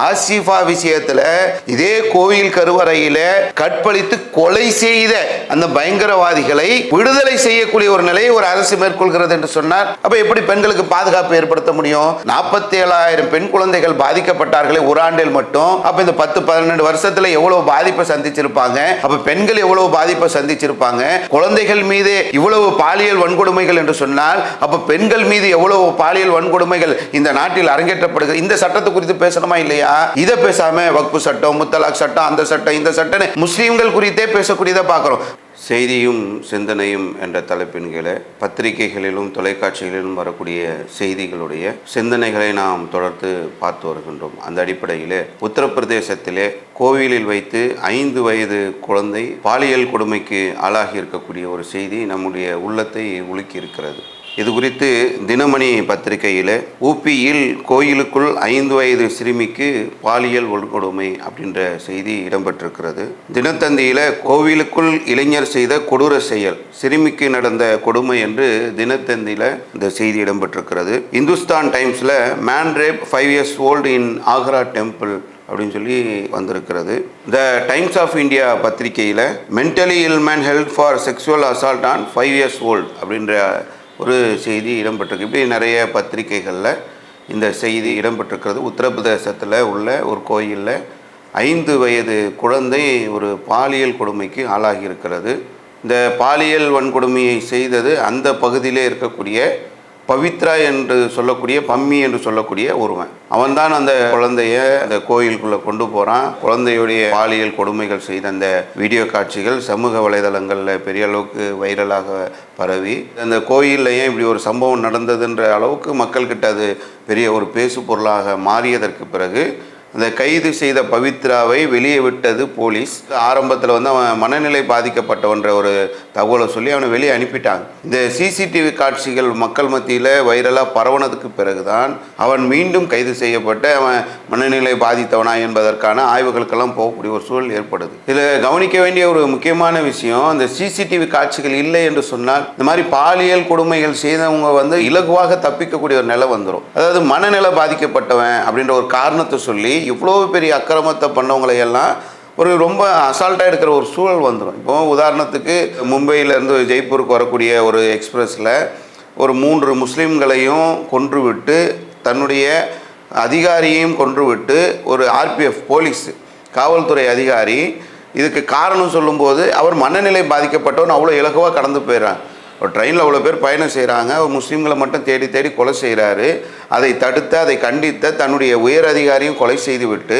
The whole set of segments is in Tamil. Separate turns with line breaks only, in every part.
ஆசிஃபா விஷயத்துல இதே கோயில் கருவறையில கற்பழித்து கொலை செய்த அந்த பயங்கரவாதிகளை விடுதலை செய்யக்கூடிய ஒரு நிலையை ஒரு அரசு மேற்கொள்கிறது என்று சொன்னார். அப்ப எப்படி பெண்களுக்கு பாதுகாப்பு ஏற்படுத்த முடியும்? நாற்பத்தி ஏழாயிரம் பெண் குழந்தைகள் பாதிக்கப்பட்டார்களே ஒரு ஆண்டில் மட்டும். அப்ப இந்த பத்து பதினெண்டு வருஷத்துல எவ்வளவு பாதிப்பை சந்திச்சிருப்பாங்க? அப்ப பெண்கள் எவ்வளவு பாதிப்பை சந்திச்சிருப்பாங்க? குழந்தைகள் மீது இவ்வளவு பாலியல் வன்கொடுமைகள் என்று சொன்னால் அப்ப பெண்கள் மீது எவ்வளவு பாலியல் வன்கொடுமைகள் இந்த நாட்டில் அரங்கேற்றப்படுகிறது? இந்த சட்டத்தை குறித்து பேசணுமா இல்லையா? இதை பேசாம வக்பு சட்டம் முத்தலாக் சட்டம் அந்த சட்டம் இந்த சட்டம் முஸ்லீம்கள் குறித்தே பேசக்கூடியதை பார்க்குறோம். செய்தியும் சிந்தனையும் என்ற தலைப்பின் கீழே பத்திரிகைகளிலும் தொலைக்காட்சிகளிலும் வரக்கூடிய செய்திகளுடைய சிந்தனைகளை நாம் தொடர்ந்து பார்த்து வருகின்றோம். அந்த அடிப்படையிலே உத்தரப்பிரதேசத்திலே கோவிலில் வைத்து ஐந்து வயது குழந்தை பாலியல் கொடுமைக்கு ஆளாகி இருக்கக்கூடிய ஒரு செய்தி நம்முடைய உள்ளத்தை உலுக்கி இருக்கிறது. இது குறித்து தினமணி பத்திரிகையில் ஊபியில் கோயிலுக்குள் ஐந்து வயது சிறுமிக்கு பாலியல் வன்கொடுமை அப்படின்ற செய்தி இடம்பெற்றிருக்கிறது. தினத்தந்தியில் கோவிலுக்குள் இளைஞர் செய்த கொடூர செயல் சிறுமிக்கு நடந்த கொடுமை என்று தினத்தந்தியில் இந்த செய்தி இடம்பெற்றிருக்கிறது. இந்துஸ்தான் டைம்ஸில் man rape five years old in Agra temple அப்படின்னு சொல்லி வந்திருக்கிறது. த டைம்ஸ் ஆஃப் இந்தியா பத்திரிகையில் mentally ill man help for sexual assault on five years old அப்படின்ற ஒரு செய்தி இடம்பெற்றிருக்கு. இப்படி நிறைய பத்திரிகைகளில் இந்த செய்தி இடம்பெற்றிருக்கிறது. உத்தரப்பிரதேசத்தில் உள்ள ஒரு கோயிலில் ஐந்து வயது குழந்தை ஒரு பாலியல் கொடுமைக்கு ஆளாகி இருக்கிறது இந்த பாலியல் வன்கொடுமையை செய்தது அந்த பகுதியிலே இருக்கக்கூடிய பவித்ரா என்று சொல்லக்கூடிய பம்மி என்று சொல்லக்கூடிய ஒருவன். அவன்தான் அந்த குழந்தைய அந்த கோயிலுக்குள்ளே கொண்டு போகிறான் குழந்தையுடைய பாலியல் கொடுமைகள் செய்த அந்த வீடியோ காட்சிகள் சமூக வலைதளங்களில் பெரிய அளவுக்கு வைரலாக பரவி. அந்த கோயிலில் ஏன் இப்படி ஒரு சம்பவம் நடந்ததுன்ற அளவுக்கு மக்கள்கிட்ட அது பெரிய ஒரு பேசு பொருளாக மாறியதற்கு பிறகு அந்த கைது செய்த பவித்ராவை வெளியே விட்டது போலீஸ். ஆரம்பத்தில் வந்து அவன் மனநிலை பாதிக்கப்பட்டவன்ற ஒரு தகவலை சொல்லி அவனை வெளியே அனுப்பிட்டாங்க. இந்த சிசிடிவி காட்சிகள் மக்கள் மத்தியில் வைரலாக பரவனதுக்கு பிறகுதான் அவன் மீண்டும் கைது செய்யப்பட்டு அவன் மனநிலை பாதித்தவனா என்பதற்கான ஆய்வுகளுக்கெல்லாம் போகக்கூடிய ஒரு சூழல் ஏற்படுது. இதில் கவனிக்க வேண்டிய ஒரு முக்கியமான விஷயம் அந்த சிசிடிவி காட்சிகள் இல்லை என்று சொன்னால் இந்த மாதிரி பாலியல் கொடுமைகள் செய்தவங்க வந்து இலகுவாக தப்பிக்கக்கூடிய ஒரு நிலை வந்துடும் அதாவது மனநிலை பாதிக்கப்பட்டவன் அப்படின்ற ஒரு காரணத்தை சொல்லி இவ்வளோ பெரிய அக்கிரமத்தை பண்ணவங்களை எல்லாம் ஒரு ரொம்ப அசால்ட்டாக எடுக்கிற ஒரு சூழல் வந்துடும் இப்போ உதாரணத்துக்கு மும்பையிலேருந்து ஜெய்ப்பூருக்கு வரக்கூடிய ஒரு எக்ஸ்பிரஸில் ஒரு மூன்று முஸ்லீம்களையும் கொன்றுவிட்டு தன்னுடைய அதிகாரியையும் கொன்றுவிட்டு ஒரு ஆர்பிஎஃப் போலீஸ் காவல்துறை அதிகாரி இதுக்கு காரணம் சொல்லும்போது அவர் மனநிலை பாதிக்கப்பட்டவன் அவ்வளோ இலகுவாக கடந்து போயிடுறான் ஒரு ட்ரெயினில் அவ்வளோ பேர் பயணம் செய்கிறாங்க ஒரு முஸ்லீம்களை மட்டும் தேடி தேடி கொலை செய்கிறாரு அதை தடுத்து அதை கண்டித்த தன்னுடைய உயர் அதிகாரியும் கொலை செய்து விட்டு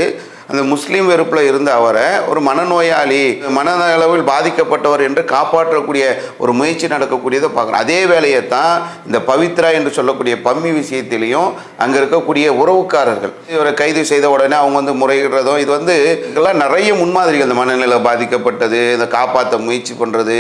அந்த முஸ்லீம் வெறுப்பில் இருந்த அவரை ஒரு மனநோயாளி மனநலவில் பாதிக்கப்பட்டவர் என்று காப்பாற்றக்கூடிய ஒரு முயற்சி நடக்கக்கூடியதை பார்க்குறோம். அதே வேலையை தான் இந்த பவித்ரா என்று சொல்லக்கூடிய பம்மி விஷயத்திலையும் அங்கே இருக்கக்கூடிய உறவுக்காரர்கள். இவரை கைது செய்த உடனே அவங்க வந்து முறையிடுறதும் இது வந்து இதெல்லாம் நிறைய முன்மாதிரிகள். இந்த மனநிலை பாதிக்கப்பட்டது இந்த காப்பாற்ற முயற்சி பண்ணுறது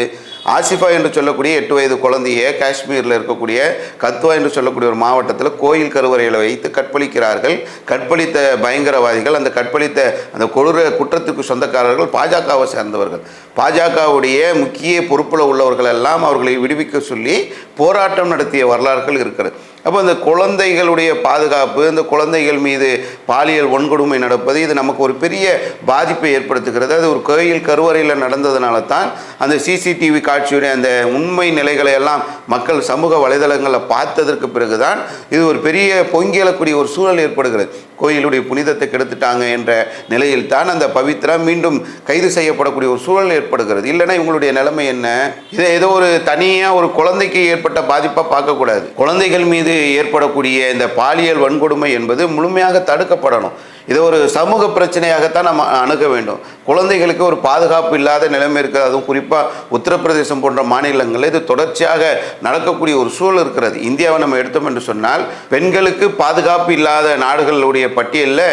ஆசிஃபா என்று சொல்லக்கூடிய எட்டு வயது குழந்தையை காஷ்மீரில் இருக்கக்கூடிய கத்வா என்று சொல்லக்கூடிய ஒரு மாவட்டத்தில் கோயில் கருவறையில் வைத்து கற்பழிக்கிறார்கள். கற்பழித்த பயங்கரவாதிகள் அந்த கற்பழித்த அந்த கொடூர குற்றத்துக்கு சொந்தக்காரர்கள் பாஜகவை சேர்ந்தவர்கள். பாஜகவுடைய முக்கிய பொறுப்பில் உள்ளவர்கள் எல்லாம் அவர்களை விடுவிக்க சொல்லி போராட்டம் நடத்திய வரலாறுகள் இருக்கிறது. அப்போ இந்த குழந்தைகளுடைய பாதுகாப்பு இந்த குழந்தைகள் மீது பாலியல் வன்கொடுமை நடப்பது இது நமக்கு ஒரு பெரிய பாதிப்பை ஏற்படுத்துகிறது. அது ஒரு கோயில் கருவறையில் நடந்ததுனால தான் அந்த சிசிடிவி காட்சியுடைய அந்த உண்மை நிலைகளை எல்லாம் மக்கள் சமூக வலைதளங்களில் பார்த்ததற்கு பிறகுதான் இது ஒரு பெரிய பொங்கியலக்கூடிய ஒரு சூழல் ஏற்படுகிறது. கோயிலுடைய புனிதத்தை கெடுத்துட்டாங்க என்ற நிலையில் தான் அந்த பவித்ரா மீண்டும் கைது செய்யப்படக்கூடிய ஒரு சூழல் ஏற்படுகிறது. இல்லைன்னா இவங்களுடைய நிலைமை என்ன? இதை ஏதோ ஒரு தனியாக ஒரு குழந்தைக்கு ஏற்பட்ட பாதிப்பாக பார்க்கக்கூடாது. குழந்தைகள் மீது ஏற்படக்கூடிய இந்த பாலியல் வன்கொடுமை என்பது முழுமையாக தடுக்கப்படணும். இதை ஒரு சமூக பிரச்சனையாகத்தான் நம்ம அணுக வேண்டும். குழந்தைகளுக்கு ஒரு பாதுகாப்பு இல்லாத நிலைமை இருக்கிறது. அதுவும் குறிப்பாக உத்தரப்பிரதேசம் போன்ற மாநிலங்களில் இது தொடர்ச்சியாக நடக்கக்கூடிய ஒரு சூழல் இருக்கிறது. இந்தியாவை நம்ம எடுத்தோம் என்று சொன்னால் பெண்களுக்கு பாதுகாப்பு இல்லாத நாடுகளுடைய பட்டியலில்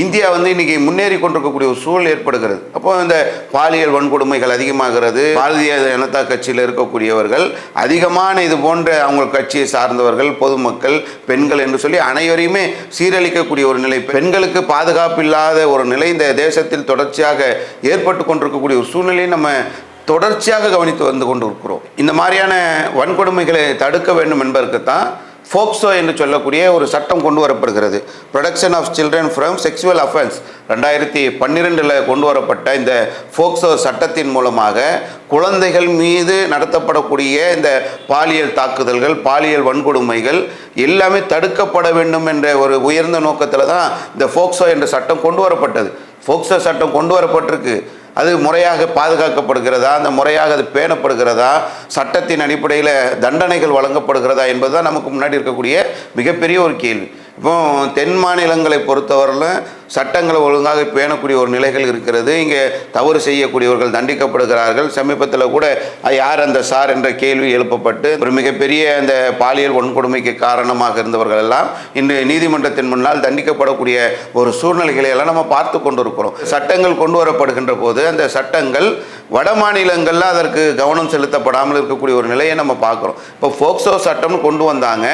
இந்தியா வந்து இன்னைக்கு முன்னேறி கொண்டிருக்கக்கூடிய ஒரு சூழல் ஏற்படுகிறது. அப்போ இந்த பாலியல் வன்கொடுமைகள் அதிகமாகிறது. பாரதிய ஜனதா கட்சியில் இருக்கக்கூடியவர்கள் அதிகமான இது போன்ற அவங்க கட்சியை சார்ந்தவர்கள் பொதுமக்கள் பெண்கள் என்று சொல்லி அனைவரையுமே சீரழிக்கக்கூடிய ஒரு நிலை. பெண்களுக்கு பாதுகாப்பு இல்லாத ஒரு நிலை இந்த தேசத்தில் தொடர்ச்சியாக ஏற்பட்டு கொண்டிருக்கக்கூடிய ஒரு சூழ்நிலையை நம்ம தொடர்ச்சியாக கவனித்து வந்து கொண்டு இருக்கிறோம். இந்த மாதிரியான வன்கொடுமைகளை தடுக்க வேண்டும் என்பதற்கு தான் ஃபோக்ஸோ என்று சொல்லக்கூடிய ஒரு சட்டம் கொண்டு வரப்படுகிறது. Production of children from sexual offence ரெண்டாயிரத்தி பன்னிரெண்டில் கொண்டு வரப்பட்ட இந்த ஃபோக்ஸோ சட்டத்தின் மூலமாக குழந்தைகள் மீது நடத்தப்படக்கூடிய இந்த பாலியல் தாக்குதல்கள் பாலியல் வன்கொடுமைகள் எல்லாமே தடுக்கப்பட வேண்டும் என்ற ஒரு உயர்ந்த நோக்கத்தில் தான் இந்த ஃபோக்ஸோ என்ற சட்டம் கொண்டு வரப்பட்டது. ஃபோக்ஸோ சட்டம் கொண்டு வரப்பட்டிருக்கு. அது முறையாக பாதுகாக்கப்படுகிறதா? அந்த முறையாக அது பேணப்படுகிறதா? சட்டத்தின் அடிப்படையில் தண்டனைகள் வழங்கப்படுகிறதா என்பதுதான் நமக்கு முன்னாடி இருக்கக்கூடிய மிகப்பெரிய ஒரு கேள்வி. இப்போ தென் மாநிலங்களை பொறுத்தவரையிலும் சட்டங்களை ஒழுங்காக பேணக்கூடிய ஒரு நிலைகள் இருக்கிறது. இங்கே தவறு செய்யக்கூடியவர்கள் தண்டிக்கப்படுகிறார்கள். சமீபத்தில் கூட யார் அந்த சார் என்ற கேள்வி எழுப்பப்பட்டு ஒரு மிகப்பெரிய அந்த பாலியல் வன்கொடுமைக்கு காரணமாக இருந்தவர்கள் எல்லாம் இன்று நீதிமன்றத்தின் முன்னால் தண்டிக்கப்படக்கூடிய ஒரு சூழ்நிலைகளை எல்லாம் நம்ம பார்த்து கொண்டிருக்கிறோம். சட்டங்கள் கொண்டு வரப்படுகின்ற போது அந்த சட்டங்கள் வட மாநிலங்களில் அதற்கு கவனம் செலுத்தப்படாமல் இருக்கக்கூடிய ஒரு நிலையை நம்ம பார்க்குறோம். இப்போ ஃபோக்சோ சட்டம்னு கொண்டு வந்தாங்க.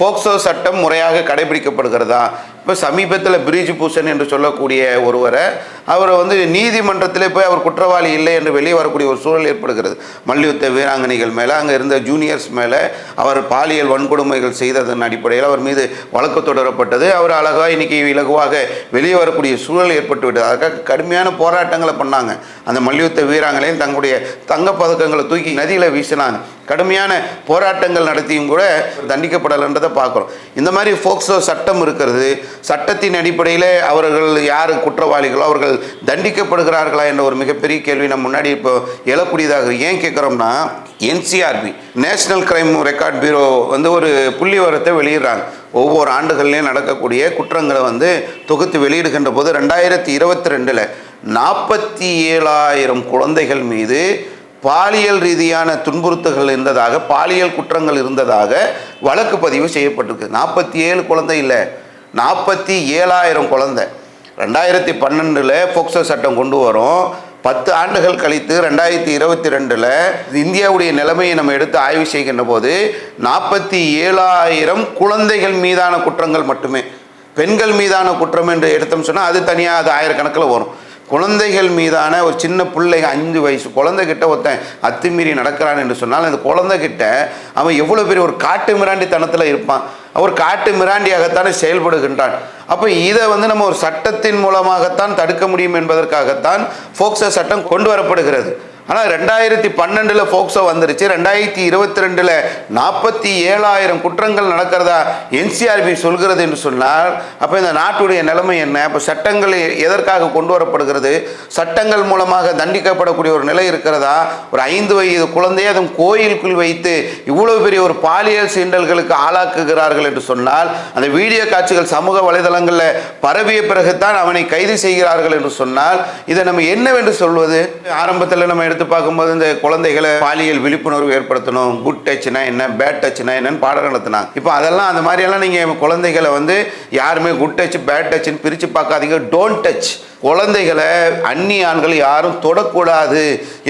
ஃபோக்சோ சட்டம் முறையாக கடைபிடிக்கப்படுகிறதா? இப்போ சமீபத்தில் பிரிஜ் பூஷன் என்று சொல்லக்கூடிய ஒருவரை அவரை வந்து நீதிமன்றத்திலே போய் அவர் குற்றவாளி இல்லை என்று வெளியே வரக்கூடிய ஒரு சூழல் ஏற்படுகிறது. மல்யுத்த வீராங்கனைகள் மேலே அங்கே இருந்த ஜூனியர்ஸ் மேலே அவர் பாலியல் வன்கொடுமைகள் செய்ததன் அடிப்படையில் அவர் மீது வழக்கு தொடரப்பட்டது. அவர் அழகாக இன்னைக்கு இலகுவாக வெளியே வரக்கூடிய சூழல் ஏற்பட்டு விட்டது அதுக்காக கடுமையான போராட்டங்களை பண்ணாங்க. அந்த மல்யுத்த வீராங்கனையும் தங்களுடைய தங்கப் பதக்கங்களை தூக்கி நதியில் வீசினாங்க. கடுமையான போராட்டங்கள் நடத்தியும் கூட தண்டிக்கப்படலைன்றதை பார்க்குறோம். இந்த மாதிரி ஃபோக்ஸோ சட்டம் இருக்கிறது சட்டத்தின் அடிப்படையில் அவர்கள் யார் குற்றவாளிகளோ அவர்கள் தண்டிக்கப்படுகிறார்களா என்ற ஒரு மிகப்பெரிய கேள்வி நம்ம முன்னாடி இப்போ எழக்கூடியதாக ஏன் கேட்குறோம்னா NCRB national crime record bureau வந்து ஒரு புள்ளிவரத்தை வெளியிடுறாங்க. ஒவ்வொரு ஆண்டுகள்லையும் நடக்கக்கூடிய குற்றங்களை வந்து தொகுத்து வெளியிடுகின்ற போது ரெண்டாயிரத்தி இருபத்தி ரெண்டில் நாற்பத்தி ஏழாயிரம் குழந்தைகள் மீது பாலியல் ரீதியான துன்புறுத்துகள் இருந்ததாக பாலியல் குற்றங்கள் இருந்ததாக வழக்கு பதிவு செய்யப்பட்டிருக்கு. நாற்பத்தி ஏழு குழந்தை இல்லை. நாற்பத்தி ஏழாயிரம் குழந்தை. ரெண்டாயிரத்தி பன்னெண்டில் போக்சோ சட்டம் கொண்டு வரும். பத்து ஆண்டுகள் கழித்து ரெண்டாயிரத்தி இருபத்தி ரெண்டில் இந்தியாவுடைய நிலைமையை நம்ம எடுத்து ஆய்வு செய்கின்ற போது நாற்பத்தி ஏழாயிரம் குழந்தைகள் மீதான குற்றங்கள் மட்டுமே. பெண்கள் மீதான குற்றம் என்று எடுத்தோம் சொன்னால் அது தனியாக அது ஆயிரக்கணக்கில் வரும். குழந்தைகள் மீதான ஒரு சின்ன பிள்ளைங்க அஞ்சு வயசு குழந்தைகிட்ட ஒருத்தன் அத்துமீறி நடக்கிறான் என்று சொன்னால் அந்த குழந்தைகிட்ட அவன் எவ்வளோ பெரிய ஒரு காட்டு மிராண்டித்தனத்தில் இருப்பான். அவர் காட்டு மிராண்டியாகத்தானே செயல்படுகின்றான். அப்போ இதை வந்து நம்ம ஒரு சட்டத்தின் மூலமாகத்தான் தடுக்க முடியும் என்பதற்காகத்தான் ஃபோக்சோ சட்டம் கொண்டு வரப்படுகிறது. ஆனால் ரெண்டாயிரத்தி பன்னெண்டில் ஃபோக்ஸோ வந்துருச்சு. ரெண்டாயிரத்தி இருபத்தி ரெண்டில் நாற்பத்தி ஏழாயிரம் குற்றங்கள் நடக்கிறதா என்சிஆர்பி சொல்கிறது என்று சொன்னால் அப்போ இந்த நாட்டுடைய நிலைமை என்ன? அப்போ சட்டங்கள் எதற்காக கொண்டு வரப்படுகிறது? சட்டங்கள் மூலமாக தண்டிக்கப்படக்கூடிய ஒரு நிலை இருக்கிறதா? ஒரு ஐந்து வயது குழந்தையை அதுவும் கோயிலுக்குள் வைத்து இவ்வளவு பெரிய ஒரு பாலியல் சீண்டல்களுக்கு ஆளாக்குகிறார்கள் என்று சொன்னால் அந்த வீடியோ காட்சிகள் சமூக வலைதளங்களில் பரவிய பிறகுதான் அவனை கைது செய்கிறார்கள் என்று சொன்னால் இதை நம்ம என்னவென்று சொல்வது? ஆரம்பத்தில் நம்ம எடுத்து எடுத்து பார்க்கும்போது இந்த குழந்தைகளை பாலியல் விழிப்புணர்வு ஏற்படுத்தணும் குட் டச்னா என்ன பேட் டச்னா என்னன்னு பாடம் நடத்தினாங்க. இப்போ அதெல்லாம் அந்த மாதிரியெல்லாம் நீங்கள் குழந்தைகளை வந்து யாருமே குட் டச் பேட் டச்னு பிரித்து பார்க்காதீங்க டோன்ட் டச் குழந்தைகளை அந்நிய ஆண்கள் யாரும் தொடக்கூடாது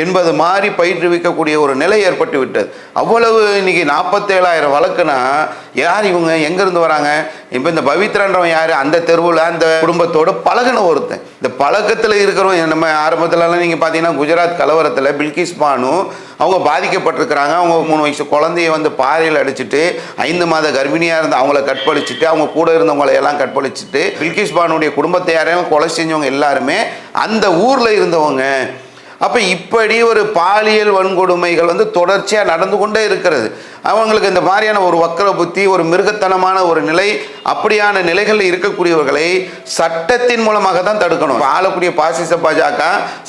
என்பது மாதிரி பயிற்றுவிக்கக்கூடிய ஒரு நிலை ஏற்பட்டு விட்டது. அவ்வளவு இன்னைக்கு நாற்பத்தேழாயிரம் வழக்குனா யார் இவங்க? எங்கேருந்து வராங்க? இப்போ இந்த பவித்ரன்றவன் யார்? அந்த தெருவில் அந்த குடும்பத்தோட பழகின ஒருத்தன். இந்த பழக்கத்தில் இருக்கிறவன் நம்ம ஆரம்பத்துலலாம் நீங்கள் பார்த்தீங்கன்னா குஜராத் கலவரத்தில் பில்கிஸ் பானு அவங்க பாதிக்கப்பட்டிருக்கிறாங்க. அவங்க மூணு வயசு குழந்தைய வந்து பாறையில் அடிச்சுட்டு ஐந்து மாத கர்ப்பிணியாக இருந்த அவங்கள கற்பழிச்சிட்டு அவங்க கூட இருந்தவங்களை எல்லாம் கற்பழிச்சிட்டு பில்கிஷ் பானுடைய குடும்பத்தை யாரையும் கொலை செஞ்சவங்க எல்லாருமே அந்த ஊரில் இருந்தவங்க. அப்போ இப்படி ஒரு பாலியல் வன்கொடுமைகள் வந்து தொடர்ச்சியாக நடந்து கொண்டே இருக்கிறது. அவங்களுக்கு இந்த மாதிரியான ஒரு வக்கர புத்தி ஒரு மிருகத்தனமான ஒரு நிலை அப்படியான நிலைகளில் இருக்கக்கூடியவர்களை சட்டத்தின் மூலமாக தான் தடுக்கணும். ஆளக்கூடிய பாசிச பாஜக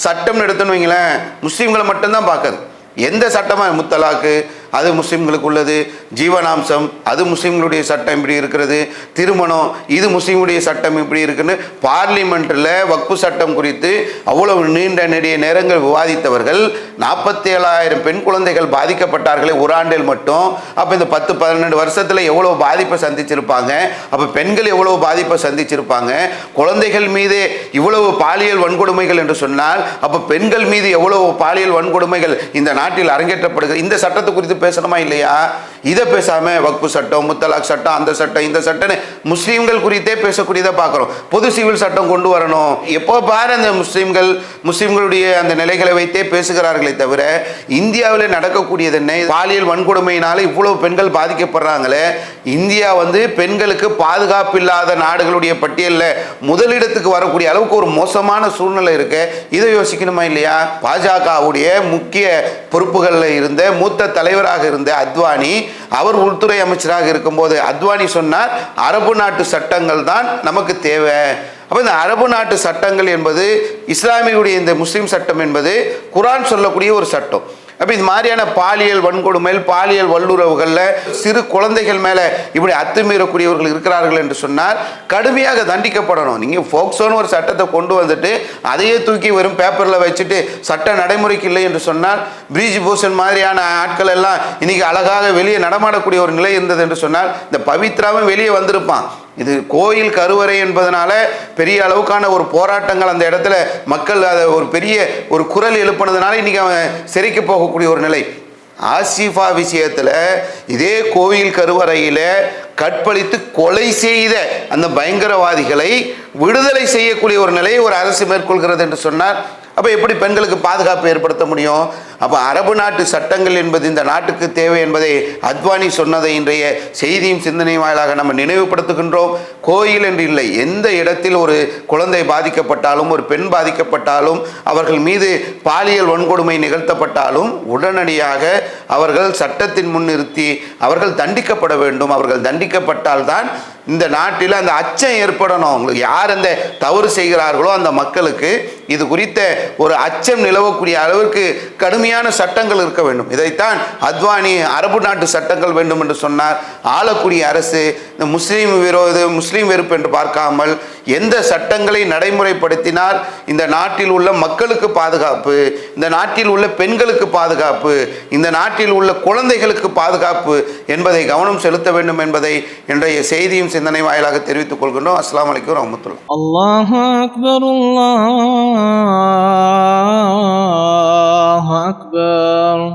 சட்டம் எடுத்துன்னு வைங்களேன் முஸ்லீம்களை மட்டும்தான் பார்க்குது. எந்த சட்டமாக முத்தலாக்கு? அது முஸ்லீம்களுக்கு உள்ளது. ஜீவனாம்சம் அது முஸ்லீம்களுடைய சட்டம் இப்படி இருக்கிறது. திருமணம் இது முஸ்லீமுடைய சட்டம் இப்படி இருக்குன்னு பார்லிமெண்ட்டில் வக்பு சட்டம் குறித்து அவ்வளவு நீண்ட நெடிய நேரங்கள் விவாதித்தவர்கள் நாற்பத்தி ஏழாயிரம் பெண் குழந்தைகள் பாதிக்கப்பட்டார்களே ஒரு ஆண்டில் மட்டும். அப்போ இந்த பத்து பதினெண்டு வருஷத்தில் எவ்வளோ பாதிப்பை சந்திச்சிருப்பாங்க? அப்போ பெண்கள் எவ்வளோ பாதிப்பை சந்திச்சிருப்பாங்க? குழந்தைகள் மீது இவ்வளவு பாலியல் வன்கொடுமைகள் என்று சொன்னால் அப்போ பெண்கள் மீது எவ்வளவு பாலியல் வன்கொடுமைகள் இந்த நாட்டில் அரங்கேற்றப்படுகிறது? இந்த சட்டத்தை குறித்து பேசணுமா இல்லையா? இதை பேசாம வக்பு சட்டம் முத்தலாக் சட்டம் அந்த சட்டம் இந்த சட்டம்னு முஸ்லீம்கள் குறித்தே பேசக்கூடியதை பார்க்குறோம் பொது சிவில் சட்டம் கொண்டு வரணும். எப்போ பாரு அந்த முஸ்லீம்கள் முஸ்லீம்களுடைய அந்த நிலைகளை வைத்தே பேசுகிறார்களே தவிர இந்தியாவில் நடக்கக்கூடியது என்ன? பாலியல் வன்கொடுமையினால இவ்வளவு பெண்கள் பாதிக்கப்படுறாங்களே. இந்தியா வந்து பெண்களுக்கு பாதுகாப்பு இல்லாத நாடுகளுடைய பட்டியலில் முதலிடத்துக்கு வரக்கூடிய அளவுக்கு ஒரு மோசமான சூழ்நிலை இருக்கு. இதை யோசிக்கணுமா இல்லையா? பாஜகவுடைய முக்கிய பொறுப்புகளில் இருந்த மூத்த தலைவராக இருந்த அத்வானி அவர் உள்துறை அமைச்சராக இருக்கும்போது அத்வானி சொன்னார் அரபு நாட்டு சட்டங்கள் தான் நமக்கு தேவை. அப்போ இந்த அரபு நாட்டு சட்டங்கள் என்பது இஸ்லாமியுடைய இந்த முஸ்லீம் சட்டம் என்பது குரான் சொல்லக்கூடிய ஒரு சட்டம். அப்போ இது மாதிரியான பாலியல் வன்கொடுமையில் பாலியல் வல்லுறவுகளில் சிறு குழந்தைகள் மேலே இப்படி அத்துமீறக்கூடியவர்கள் இருக்கிறார்கள் என்று சொன்னால் கடுமையாக தண்டிக்கப்படணும். நீங்கள் ஃபோக்ஸோன்னு ஒரு சட்டத்தை கொண்டு வந்துட்டு அதையே தூக்கி வெறும் பேப்பரில் வச்சுட்டு சட்ட நடைமுறைக்கு இல்லை என்று சொன்னால் பிரீஜ் பூஷன் மாதிரியான ஆட்கள் எல்லாம் இன்னைக்கு அழகாக வெளியே நடமாடக்கூடிய ஒரு நிலை இருந்தது என்று சொன்னால் இந்த பவித்ராவும் வெளியே வந்திருப்பான். இது கோயில் கருவறை என்பதனால பெரிய அளவுக்கான ஒரு போராட்டங்கள் அந்த இடத்துல மக்கள் அதை ஒரு பெரிய ஒரு குரல் எழுப்பினதுனால இன்னைக்கு அவன் சிறைக்கு போகக்கூடிய ஒரு நிலை. ஆசிஃபா விஷயத்தில் இதே கோயில் கருவறையில் கற்பழித்து கொலை செய்த அந்த பயங்கரவாதிகளை விடுதலை செய்யக்கூடிய ஒரு நிலையை ஒரு அரசு மேற்கொள்கிறது என்று சொன்னார். அப்போ எப்படி பெண்களுக்கு பாதுகாப்பு ஏற்படுத்த முடியும்? அப்போ அரபு நாட்டு சட்டங்கள் என்பது இந்த நாட்டுக்கு தேவை என்பதை அத்வானி சொன்னதை இன்றைய செய்தியும் சிந்தனையும் வாயிலாக நம்ம நினைவுபடுத்துகின்றோம். கோயில் என்று இல்லை எந்த இடத்தில் ஒரு குழந்தை பாதிக்கப்பட்டாலும் ஒரு பெண் பாதிக்கப்பட்டாலும் அவர்கள் மீது பாலியல் வன்கொடுமை நிகழ்த்தப்பட்டாலும் உடனடியாக அவர்கள் சட்டத்தின் முன் நிறுத்தி அவர்கள் தண்டிக்கப்பட வேண்டும். அவர்கள் தண்டிக்கப்பட்டால்தான் இந்த நாட்டில் அந்த அச்சம் ஏற்படணும். அவங்களுக்கு யார் அந்த தவறு செய்கிறார்களோ அந்த மக்களுக்கு இது குறித்த ஒரு அச்சம் நிலவக்கூடிய அளவிற்கு தனியான சட்டங்கள் இருக்க வேண்டும். இதைத்தான் அத்வானி அரபு நாட்டு சட்டங்கள் வேண்டும் என்று சொன்னார். ஆளக்கூடிய அரசு இந்த முஸ்லீம் விரோத முஸ்லீம் வெறுப்பு என்று பார்க்காமல் எந்த சட்டங்களை நடைமுறைப்படுத்தினால் இந்த நாட்டில் உள்ள மக்களுக்கு பாதுகாப்பு இந்த நாட்டில் உள்ள பெண்களுக்கு பாதுகாப்பு இந்த நாட்டில் உள்ள குழந்தைகளுக்கு பாதுகாப்பு என்பதை கவனம் செலுத்த வேண்டும் என்பதை இன்றைய செய்தியும் சிந்தனை வாயிலாக தெரிவித்துக் கொள்கின்றோம். அஸ்லாம் வலைக்கம் ரஹமத்துல்லா
அல்லாஹ் அக்பர் الله أكبر